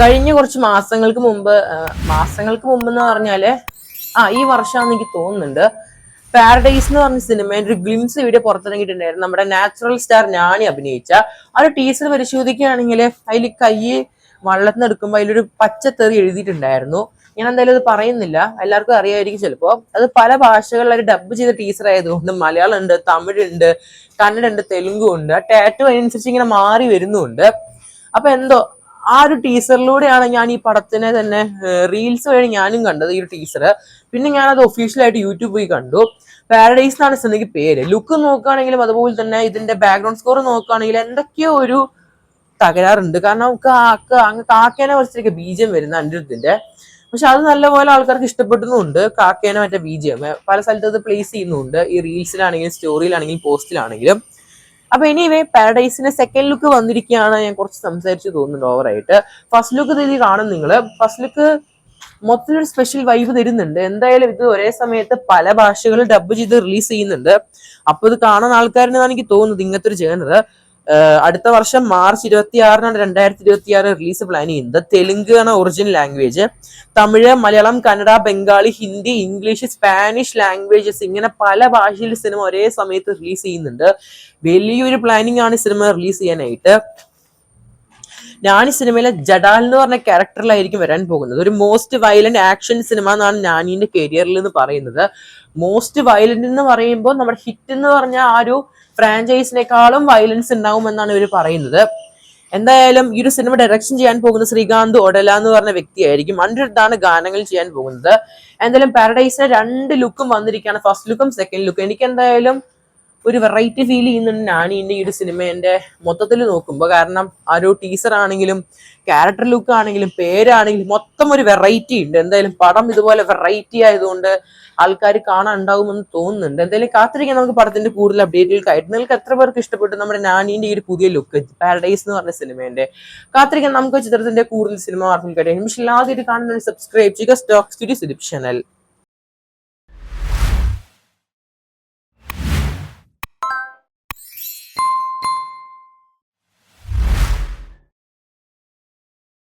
കഴിഞ്ഞ കുറച്ച് മാസങ്ങൾക്ക് മുമ്പ് മാസങ്ങൾക്ക് മുമ്പ് എന്ന് പറഞ്ഞാൽ ആ ഈ വർഷമാണെന്ന് എനിക്ക് തോന്നുന്നുണ്ട്. പാരഡൈസ് എന്ന് പറഞ്ഞ സിനിമയിൽ ഒരു ഗ്ലിംസ് വീഡിയോ പുറത്തിറങ്ങിയിട്ടുണ്ടായിരുന്നു. നമ്മുടെ നാച്ചുറൽ സ്റ്റാർ ഞാനി അഭിനയിച്ച. ആ ഒരു ടീച്ചർ പരിശോധിക്കുകയാണെങ്കിൽ അതിൽ കൈ വള്ളത്തിന് എടുക്കുമ്പോൾ അതിലൊരു പച്ചത്തെറി എഴുതിയിട്ടുണ്ടായിരുന്നു. ഞാൻ എന്തായാലും അത് പറയുന്നില്ല. എല്ലാവർക്കും അറിയായിരിക്കും ചിലപ്പോൾ അത് പല ഭാഷകളിൽ ഡബ്ബ് ചെയ്ത ടീച്ചർ ആയതുകൊണ്ട് മലയാളം ഉണ്ട് തമിഴ് ഉണ്ട് കന്നഡ ഉണ്ട് തെലുങ്കു ഉണ്ട്. ടാറ്റു അതിനനുസരിച്ച് ഇങ്ങനെ മാറി വരുന്നുണ്ട്. അപ്പൊ എന്തോ ആ ഒരു ടീസറിലൂടെയാണ് ഞാൻ ഈ പടത്തിനെ തന്നെ റീൽസ് വഴി ഞാനും കണ്ടത് ഈ ഒരു ടീസർ പിന്നെ ഞാനത് ഒഫീഷ്യലായിട്ട് യൂട്യൂബ് പോയി കണ്ടു. പാരഡൈസ് എന്നാണ് സിനിമയ്ക്ക് പേര്. ലുക്ക് നോക്കുകയാണെങ്കിലും അതുപോലെ തന്നെ ഇതിന്റെ ബാക്ക്ഗ്രൗണ്ട് സ്കോർ നോക്കുകയാണെങ്കിലും എന്തൊക്കെയോ ഒരു തകരാറുണ്ട്. കാരണം കാക്ക അങ്ങ് കാക്കേനെ കുറച്ചൊക്കെ ബീജം വരുന്ന അനിരുദ്ധിന്റെ പക്ഷെ അത് നല്ലപോലെ ആൾക്കാർക്ക് ഇഷ്ടപ്പെടുന്നുണ്ട് കാക്കേനെ മറ്റേ ബീജം. പല സ്ഥലത്ത് അത് പ്ലേസ് ചെയ്യുന്നുണ്ട് ഈ റീൽസിലാണെങ്കിലും സ്റ്റോറിയിലാണെങ്കിലും പോസ്റ്റിലാണെങ്കിലും അപ്പൊ എനിവേ പാരഡൈസിന്റെ സെക്കൻഡ് ലുക്ക് വന്നിരിക്കുകയാണ് ഞാൻ കുറച്ച് സംസാരിച്ച് തോന്നുന്നുണ്ട് ഓവറായിട്ട് ഫസ്റ്റ് ലുക്ക് രീതി കാണും നിങ്ങൾ ഫസ്റ്റ് ലുക്ക് മൊത്തത്തിലൊരു സ്പെഷ്യൽ വൈബ് തരുന്നുണ്ട്. എന്തായാലും ഇത് ഒരേ സമയത്ത് പല ഭാഷകളിൽ ഡബ് ചെയ്ത് റിലീസ് ചെയ്യുന്നുണ്ട്. അപ്പൊ ഇത് കാണുന്ന ആൾക്കാരെന്നാണ് എനിക്ക് തോന്നുന്നത് ഇങ്ങനത്തെ ഒരു ജേണർ അടുത്ത വർഷം മാർച്ച് ഇരുപത്തി ആറിനാണ് രണ്ടായിരത്തി ഇരുപത്തി ആറ് റിലീസ് പ്ലാൻ ചെയ്യുന്നത് തെലുങ്ക് ആണ് original language Tamil Malayalam Kannada Bengali Hindi English Spanish languages ഇങ്ങനെ പല ഭാഷയിൽ സിനിമ ഒരേ സമയത്ത് റിലീസ് ചെയ്യുന്നുണ്ട്. വലിയൊരു പ്ലാനിങ് ആണ് സിനിമ റിലീസ് ചെയ്യാനായിട്ട്. ഈ സിനിമയിലെ ജഡാൽ എന്ന് പറഞ്ഞ ക്യാരക്ടറിലായിരിക്കും വരാൻ പോകുന്നത്. ഒരു മോസ്റ്റ് വയലന്റ് ആക്ഷൻ സിനിമ എന്നാണ് ഞാനീന്റെ കരിയറിൽ എന്ന് പറയുന്നത്. മോസ്റ്റ് വയലന്റ് എന്ന് പറയുമ്പോൾ നമ്മുടെ ഹിറ്റ് എന്ന് പറഞ്ഞ ആ ഒരു ഫ്രാഞ്ചൈസിനേക്കാളും വയലൻസ് ഉണ്ടാവും എന്നാണ് ഇവർ പറയുന്നത്. എന്തായാലും ഈ ഒരു സിനിമ ഡയറക്ഷൻ ചെയ്യാൻ പോകുന്ന ശ്രീകാന്ത് ഒടല എന്ന് പറഞ്ഞ വ്യക്തിയായിരിക്കും അണ്ടിടത്താണ് ഗാനങ്ങൾ ചെയ്യാൻ പോകുന്നത്. എന്തായാലും പാരഡൈസിന് രണ്ട് ലുക്കും വന്നിരിക്കുകയാണ്. ഫസ്റ്റ് ലുക്കും സെക്കൻഡ് ലുക്കും എനിക്ക് എന്തായാലും ഒരു വെറൈറ്റി ഫീൽ ചെയ്യുന്നുണ്ട് ഞാൻ ഈ ഒരു സിനിമേന്റെ മൊത്തത്തിൽ നോക്കുമ്പോൾ കാരണം ആ ഒരു ടീസർ ആണെങ്കിലും ക്യാരക്ടർ ലുക്ക് ആണെങ്കിലും പേരാണെങ്കിലും മൊത്തം ഒരു വെറൈറ്റി ഉണ്ട്. എന്തായാലും പടം ഇതുപോലെ വെറൈറ്റി ആയതുകൊണ്ട് ആൾക്കാർ കാണാൻ ഉണ്ടാവുമെന്ന് തോന്നുന്നുണ്ട്. എന്തായാലും കാത്തിരിക്കാൻ നമുക്ക് പടത്തിന്റെ കൂടുതൽ അപ്ഡേറ്റുകൾക്കായിട്ട് നിങ്ങൾക്ക് എത്ര പേർക്ക് ഇഷ്ടപ്പെട്ടു നമ്മുടെ നാനീന്റെ ഈ ഒരു പുതിയ ലുക്ക് പാരഡൈസ് എന്ന് പറഞ്ഞ സിനിമേന്റെ കാത്തിരിക്കാൻ നമുക്ക് ചിത്രത്തിന്റെ കൂടുതൽ സിനിമ വാർത്തകൾ വാർത്തകൾക്കായിട്ട് പക്ഷേ ആദ്യമായിട്ട് കാണുന്ന സബ്സ്ക്രൈബ് ചെയ്യുക. Stokes സിലിപ് channel